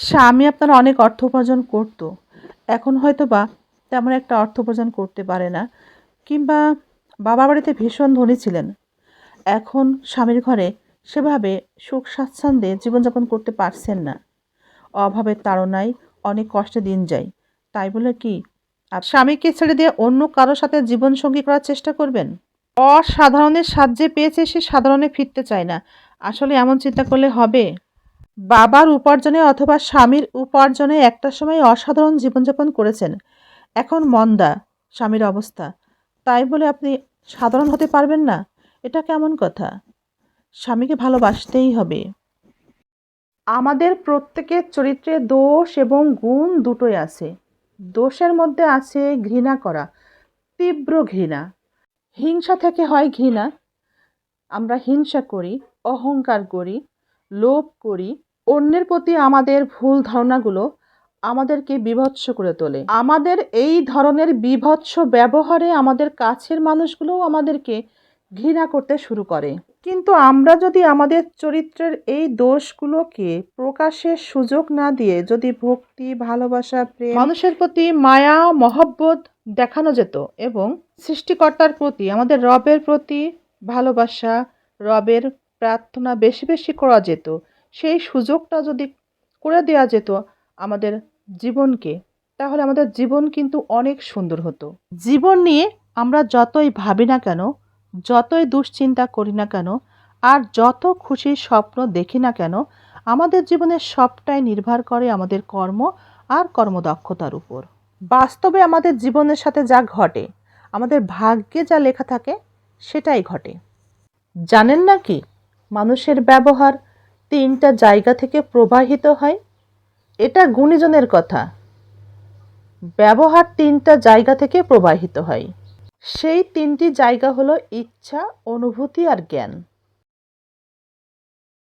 স্বামী আপনার অনেক অর্থ উপার্জন করতো। এখন হয়তো বা তেমন একটা অর্থ উপার্জন করতে পারে না। কিংবা বাবা বাড়িতে ভীষণ ধনী ছিলেন। এখন স্বামীর ঘরে সেভাবে সুখ স্বাচ্ছন্দ্যে জীবনযাপন করতে পারছেন না। অভাবের তাড়নায় অনেক কষ্টে দিন যায়। তাই বলে কি আর স্বামীকে ছেড়ে দিয়ে অন্য কারোর সাথে জীবনসঙ্গী করার চেষ্টা করবেন? অসাধারণের সাহায্যে পেয়েছে সে সাধারণে ফিরতে চায় না। আসলে এমন চিন্তা করলে হবে? বাবার উপার্জনে অথবা স্বামীর উপার্জনে একটা সময় অসাধারণ জীবনযাপন করেছেন। এখন মন্দা, স্বামীর অবস্থা। তাই বলে আপনি সাধারণ হতে পারবেন না? এটা কেমন কথা? স্বামীকে ভালোবাসতেই হবে। আমাদের প্রত্যেকের চরিত্রে দোষ এবং গুণ দুটোই আছে। দোষের মধ্যে আছে ঘৃণা করা, তীব্র ঘৃণা। হিংসা থেকে হয় ঘৃণা। আমরা হিংসা করি, অহংকার করি, লোভ করি অন্যের প্রতি আমাদের ভুল ধারণাগুলো আমাদেরকে বিভৎস করে তোলে। আমাদের এই ধরনের বিভৎস ব্যবহারে আমাদের কাছের মানুষগুলোও আমাদেরকে ঘৃণা করতে শুরু করে। কিন্তু আমরা যদি আমাদের চরিত্রের এই দোষগুলোকে প্রকাশের সুযোগ না দিয়ে যদি ভক্তি, ভালোবাসা, প্রেম মানুষের প্রতি মায়া, মহব্বত দেখানো যেত এবং সৃষ্টিকর্তার প্রতি, আমাদের রবের প্রতি ভালোবাসা, রবের প্রার্থনা বেশি বেশি করা যেত সেই সুযোগটা যদি করে দেওয়া যেত আমাদের জীবনকে, তাহলে আমাদের জীবন কিন্তু অনেক সুন্দর হতো। জীবন নিয়ে আমরা যতই ভাবি না কেন, যতই দুশ্চিন্তা করি না কেন, আর যত খুশির স্বপ্ন দেখি না কেন, আমাদের জীবনের সবটাই নির্ভর করে আমাদের কর্ম আর কর্মদক্ষতার উপর। বাস্তবে আমাদের জীবনের সাথে যা ঘটে, আমাদের ভাগ্যে যা লেখা থাকে, সেটাই ঘটে। জানেন না কি? মানুষের ব্যবহার তিনটা জায়গা থেকে প্রবাহিত হয়। এটা গুণীজনের কথা। ব্যবহার তিনটা জায়গা থেকে প্রবাহিত হয়। সেই তিনটি জায়গা হলো ইচ্ছা, অনুভূতি আর জ্ঞান।